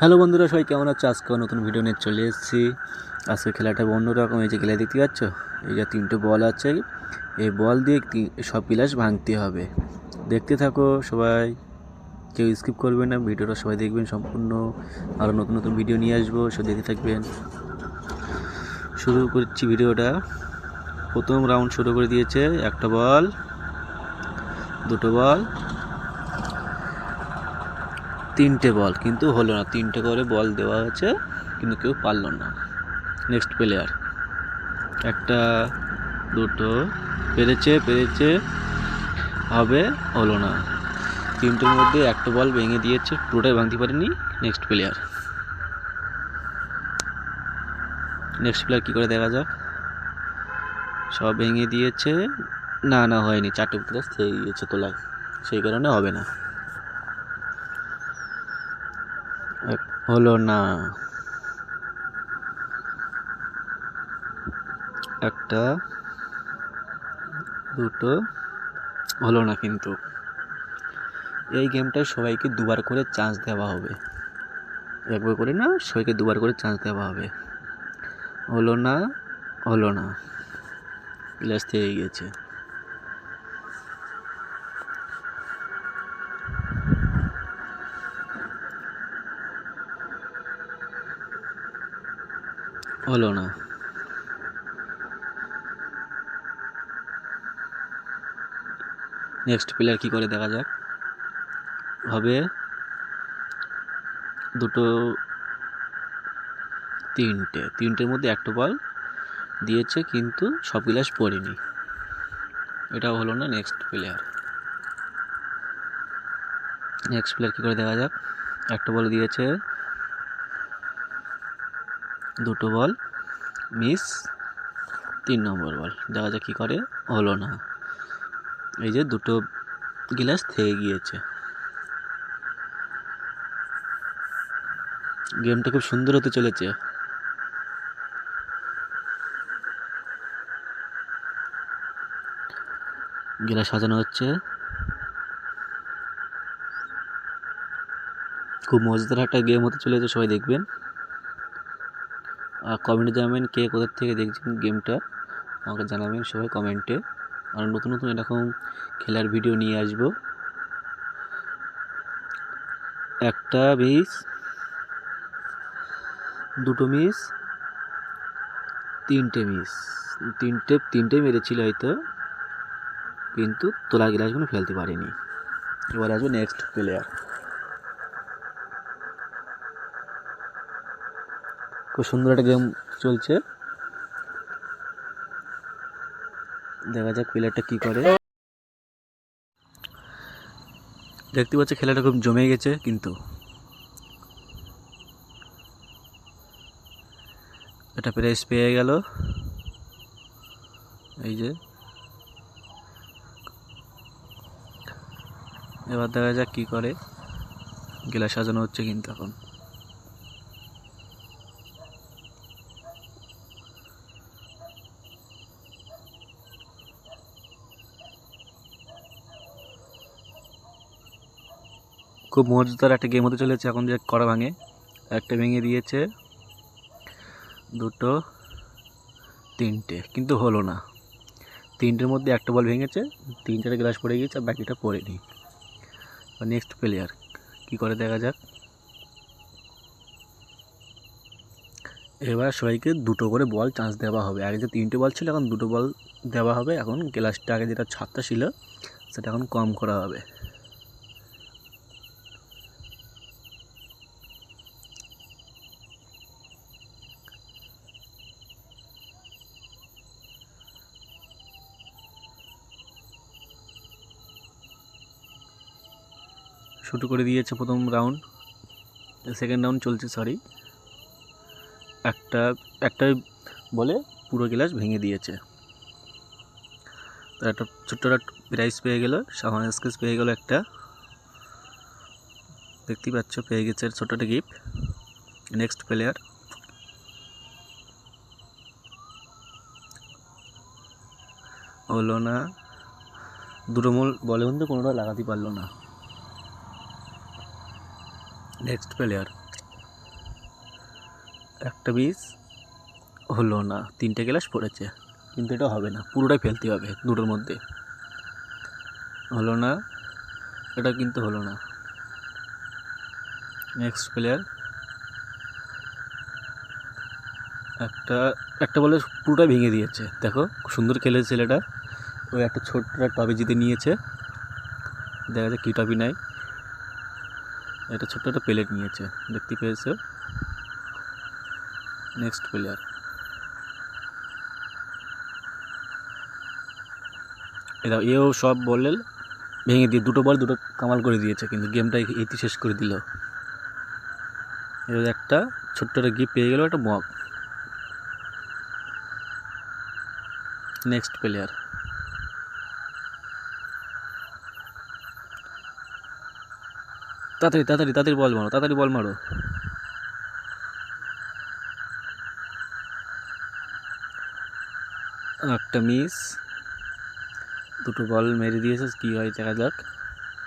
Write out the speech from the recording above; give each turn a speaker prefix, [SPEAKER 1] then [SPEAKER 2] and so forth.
[SPEAKER 1] Hello বন্ধুরা, সবাই কেমন আছো? আজকে নতুন ভিডিও নিয়ে চলে এসেছি। আজকে খেলাটা অন্যরকম এই যে খেলা দেখতে পাচ্ছ? এই যে তিনটে বল আছে। এই বল দিয়ে সব গিলাস ভাঙতে হবে। দেখতে থাকো সবাই। কেউ স্কিপ করবে না, ভিডিওটা সবাই দেখবেন, সম্পূর্ণ আরও নতুন নতুন ভিডিও নিয়ে আসব সব দেখতে থাকবেন। শুরু করছি ভিডিওটা। প্রথম রাউন্ড শুরু করে দিয়েছে, একটা বল দুটো বল তিনটে বল কিন্তু হলো না, তিনটে করে বল দেওয়া হয়েছে কিন্তু কেউ পারল না। নেক্সট প্লেয়ার একটা দুটো, পেরেছে পেরেছে, হবে হলো না। তিনটের মধ্যে একটা বল ভেঙে দিয়েছে, পুরোটাই ভাঙতে পারেনি। নেক্সট প্লেয়ার নেক্সট প্লেয়ার কী করে দেখা যাক? সব ভেঙে দিয়েছে। না না, হয়নি। চারটে প্লেয়ার থেকে গিয়েছে তোলায়। সেই কারণে হবে না। হলো না। একটা, দুটো, হলো না কিন্তু। এই গেমটায় সবাইকে দুবার করে চান্স দেওয়া হবে। একবার করে না, সবাইকে দুবার করে চান্স দেওয়া হবে। হলো না হলো না। প্লাস থেকে গেছে। হলো না। নেক্সট প্লেয়ার কি করে দেখা যাক? হবে দুটো তিনটে। তিনটের মধ্যে একটা বল দিয়েছে, কিন্তু সব গ্লাস পড়েনি। এটা হলো না নেক্সট প্লেয়ার নেক্সট প্লেয়ার কী করে দেখা যাক? একটা বল দিয়েছে। দুটো বল মিস তিন নম্বর বল দেখা যাক কী করে? হলো না। এই যে দুটো গিলাস থেকে গিয়েছে। গেমটা খুব সুন্দর হতে চলেছে। গিলাস সাজানো হচ্ছে। খুব মজাদার একটা গেম হতে চলেছে, সবাই দেখবেন। আর কমেন্টে জানাবেন কে কোথার থেকে দেখছেন গেমটা। আমাকে জানাবেন সবাই কমেন্টে আর নতুন নতুন এরকম খেলার ভিডিও নিয়ে আসব। একটা মিস দুটো মিস তিনটে মিস তিনটে তিনটে মেরেছিল হয়তো, কিন্তু তোলা গ্লাসগুলো ফেলতে পারিনি। এবার আসবে নেক্সট প্লেয়ার খুব সুন্দর একটা গেম চলছে। দেখা যাক প্লেয়ারটা কি করে। দেখতে পাচ্ছি খেলাটা খুব জমে গেছে, কিন্তু এটা প্রাইস পেয়ে গেল। এই যে। এবার দেখা যাক কি করে। গেলা সাজানো হচ্ছে কিন্তু এখন। খুব মজাদার একটা গেম হতে চলেছে। এখন যে কড়া ভাঙে। একটা ভেঙে দিয়েছে। দুটো, তিনটে, কিন্তু হলো না। তিনটের মধ্যে একটা বল ভেঙেছে তিনটের গ্লাস পড়ে গিয়েছে আর বাকিটা পড়েনি। নেক্সট প্লেয়ার কি করে দেখা যাক? এবার সবাইকে দুটো করে বল চান্স দেওয়া হবে। আগে যে তিনটে বল ছিল, এখন দুটো বল দেওয়া হবে। এখন গ্লাসটা আগে যেটা ছাদটা ছিল, সেটা এখন কম করা হবে। শুরু করে দিয়েছে প্রথম রাউন্ড সেকেন্ড রাউন্ড চলছে সরি একটা একটা বলে পুরো গ্লাস ভেঙে দিয়েছে। তো একটা ছোট্ট একটা প্রাইজ পেয়ে গেল সামান স্কেচ পেয়ে গেল একটা। দেখতেই পাচ্ছ, পেয়ে গেছে ছোট্ট একটা গিফট নেক্সট প্লেয়ার হলো না দুটো মূল বলে মধ্যে কোনোটা লাগাতে পারল না। নেক্সট প্লেয়ার একটা বিষ হলো না। তিনটে গ্লাস পড়েছে। কিন্তু এটা হবে না। পুরোটাই ফেলতে হবে দুটোর মধ্যে। হলো না। এটা কিন্তু হলো না। নেক্সট প্লেয়ার একটা একটা বলে পুরোটা ভেঙে দিয়েছে। দেখো, সুন্দর খেলে ছেলেটা। ওই একটা ছোট্ট টবে জিতে নিয়েছে। দেখা যাচ্ছে কী টবি নাই। একটা ছোট্ট একটা প্লেট নিয়েছে, দেখতে পেয়েছে? নেক্সট প্লেয়ার এরা, এও সব বললে ভেঙে দিয়ে, দুটো বল, দুটো কামাল করে দিয়েছে, কিন্তু গেমটা এটি শেষ করে দিল। এবার একটা ছোট্ট একটা গিফট পেয়ে গেল, একটা মগ নেক্সট প্লেয়ার তাড়াতাড়ি তাড়াতাড়ি তাড়াতাড়ি বল মারো, তাড়াতাড়ি বল মারো। একটা মিস দুটো বল মেরে দিয়েছে কি হয় দেখা যাক।